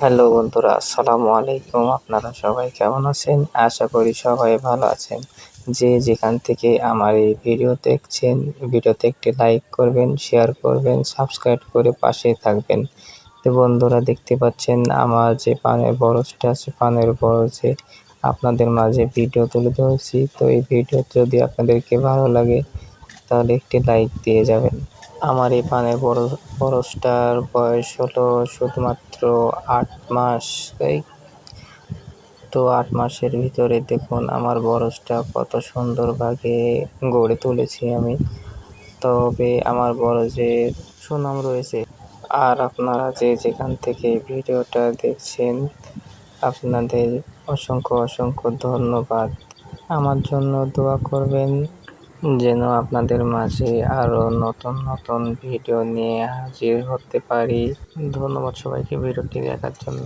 Hello বন্ধুরা, আসসালামু আলাইকুম। আপনারা সবাই কেমন আছেন? আশা করি সবাই ভালো আছেন। যে যেখান থেকে আমার এই ভিডিও দেখছেন, ভিডিওতে একটি লাইক করবেন, শেয়ার করবেন, সাবস্ক্রাইব করে পাশে থাকবেন। তো বন্ধুরা, দেখতে পাচ্ছেন আমার যে পানের বরজটা আছে, পানের বরজে আপনাদের মাঝে ভিডিও তুলে ধরেছি। তো এই ভিডিও যদি আপনাদেরকে ভালো লাগে, তাহলে একটি লাইক দিয়ে যাবেন। আমার এই পানের বরজটার বয়স হলো শুধুমাত্র আট মাস এই তো আট মাসের ভিতরে দেখুন, আমার বরজটা কত সুন্দরভাবে গড়ে তুলেছি আমি। তবে আমার বরজের সুনাম রয়েছে। আর আপনারা যে যেখান থেকে ভিডিওটা দেখছেন, আপনাদের অসংখ্য অসংখ্য ধন্যবাদ। আমার জন্য দোয়া করবেন। যেন আপনাদের মাঝে আরও নতুন নতুন ভিডিও নিয়ে হাজির হতে পারি। ধন্যবাদ সবাইকে ভিডিওটি দেখার জন্য।